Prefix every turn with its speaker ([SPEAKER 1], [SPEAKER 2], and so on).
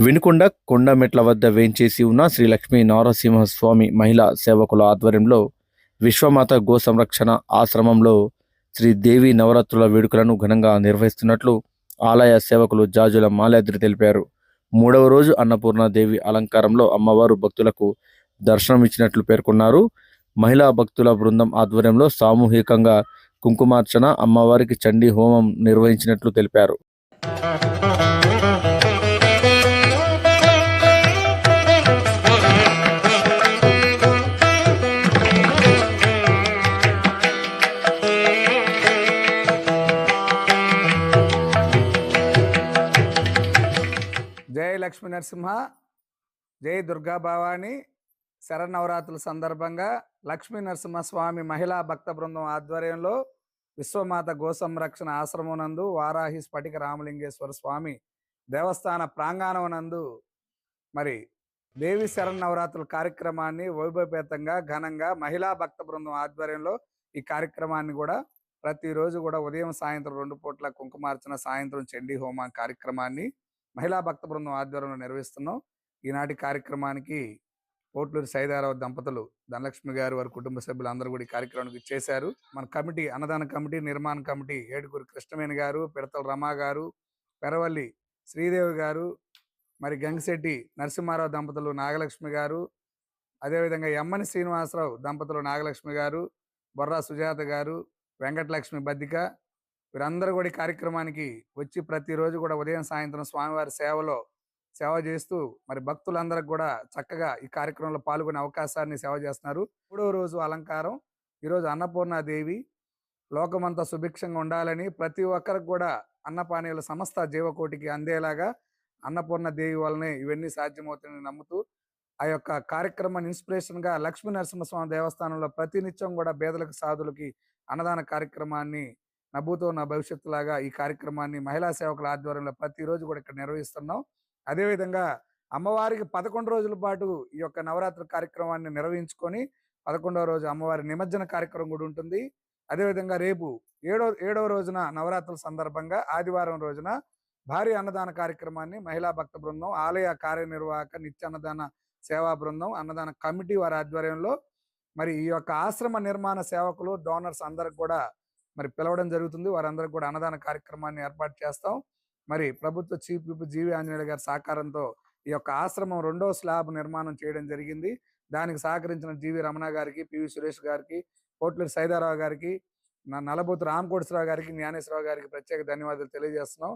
[SPEAKER 1] వినుకొండ కొండమెట్ల వద్ద వేంచేసి ఉన్న శ్రీ లక్ష్మీ నారసింహస్వామి మహిళా సేవకుల ఆధ్వర్యంలో విశ్వమాత గో సంరక్షణ ఆశ్రమంలో శ్రీదేవి నవరాత్రుల వేడుకలను ఘనంగా నిర్వహిస్తున్నట్లు ఆలయ సేవకులు జాజుల మాలాద్రి తెలిపారు. మూడవ రోజు అన్నపూర్ణ దేవి అలంకారంలో అమ్మవారు భక్తులకు దర్శనమిచ్చినట్లు పేర్కొన్నారు. మహిళా భక్తుల బృందం ఆధ్వర్యంలో సామూహికంగా కుంకుమార్చన అమ్మవారికి చండీ హోమం నిర్వహించినట్లు తెలిపారు.
[SPEAKER 2] జయ లక్ష్మీ నరసింహ జై దుర్గా భవాని. శరన్నవరాత్రుల సందర్భంగా లక్ష్మీ నరసింహ స్వామి మహిళా భక్త బృందం ఆధ్వర్యంలో విశ్వమాత గోసంరక్షణ ఆశ్రమం నందు వారాహి స్ఫటిక రామలింగేశ్వర స్వామి దేవస్థాన ప్రాంగణం నందు మరి దేవి శరన్నవరాత్రుల కార్యక్రమాన్ని వైభవపేతంగా ఘనంగా మహిళా భక్త బృందం ఆధ్వర్యంలో ఈ కార్యక్రమాన్ని కూడా ప్రతిరోజు కూడా ఉదయం సాయంత్రం రెండు పూట్ల కుంకుమార్చన సాయంత్రం చండీ హోమం కార్యక్రమాన్ని మహిళా భక్త బృందం ఆధ్వర్యంలో నిర్వహిస్తున్నాం. ఈనాటి కార్యక్రమానికి కోట్లూరు సైదారావు దంపతులు ధనలక్ష్మి గారు వారి కుటుంబ సభ్యులు అందరూ కూడా ఈ కార్యక్రమానికి చేశారు. మన కమిటీ అన్నదాన కమిటీ నిర్మాణ కమిటీ ఏడుగురు కృష్ణవేణి గారు పిడతల రమా గారు పెరవల్లి శ్రీదేవి గారు మరి గంగిశెట్టి నరసింహారావు దంపతులు నాగలక్ష్మి గారు అదేవిధంగా ఎమ్మని శ్రీనివాసరావు దంపతులు నాగలక్ష్మి గారు బొర్రా సుజాత గారు వెంకటలక్ష్మి బద్దిక వీరందరూ కూడా ఈ కార్యక్రమానికి వచ్చి ప్రతిరోజు కూడా ఉదయం సాయంత్రం స్వామివారి సేవలో సేవ చేస్తూ మరి భక్తులందరికి కూడా చక్కగా ఈ కార్యక్రమంలో పాల్గొనే అవకాశాన్ని సేవ చేస్తున్నారు. మూడవ రోజు అలంకారం ఈరోజు అన్నపూర్ణాదేవి లోకమంతా సుభిక్షంగా ఉండాలని ప్రతి ఒక్కరికి కూడా అన్నపానీయుల సంస్థ జీవకోటికి అందేలాగా అన్నపూర్ణ దేవి వల్లనే ఇవన్నీ సాధ్యమవుతాయని నమ్ముతూ ఆ యొక్క కార్యక్రమాన్ని ఇన్స్పిరేషన్గా లక్ష్మీ నరసింహస్వామి దేవస్థానంలో ప్రతినిత్యం కూడా పేదలకు సాధులకి అన్నదాన కార్యక్రమాన్ని నవ్వుతో నా భవిష్యత్తు లాగా ఈ కార్యక్రమాన్ని మహిళా సేవకుల ఆధ్వర్యంలో ప్రతిరోజు కూడా ఇక్కడ నిర్వహిస్తున్నాం. అదేవిధంగా అమ్మవారికి పదకొండు రోజుల పాటు ఈ యొక్క నవరాత్రి కార్యక్రమాన్ని నిర్వహించుకొని పదకొండవ రోజు అమ్మవారి నిమజ్జన కార్యక్రమం కూడా ఉంటుంది. అదేవిధంగా రేపు ఏడో ఏడవ రోజున నవరాత్రుల సందర్భంగా ఆదివారం రోజున భారీ అన్నదాన కార్యక్రమాన్ని మహిళా భక్త బృందం ఆలయ కార్యనిర్వాహక నిత్య అన్నదాన సేవా బృందం అన్నదాన కమిటీ వారి ఆధ్వర్యంలో మరి ఈ యొక్క ఆశ్రమ నిర్మాణ సేవకులు డోనర్స్ అందరికి కూడా మరి పిలవడం జరుగుతుంది. వారందరికి కూడా అన్నదాన కార్యక్రమాన్ని ఏర్పాటు చేస్తాం. మరి ప్రభుత్వ చీఫ్ విప్ జీవి ఆంజనేయుల గారి సహకారంతో ఈ యొక్క ఆశ్రమం రెండో స్లాబ్ నిర్మాణం చేయడం జరిగింది. దానికి సహకరించిన జీవి రమణ గారికి పివి సురేష్ గారికి కోట్లూరి సైదారావు గారికి నా నలబోతు రామకోటేశ్వరరావు గారికి జ్ఞానేశ్వరరావు గారికి ప్రత్యేక ధన్యవాదాలు తెలియజేస్తున్నాం.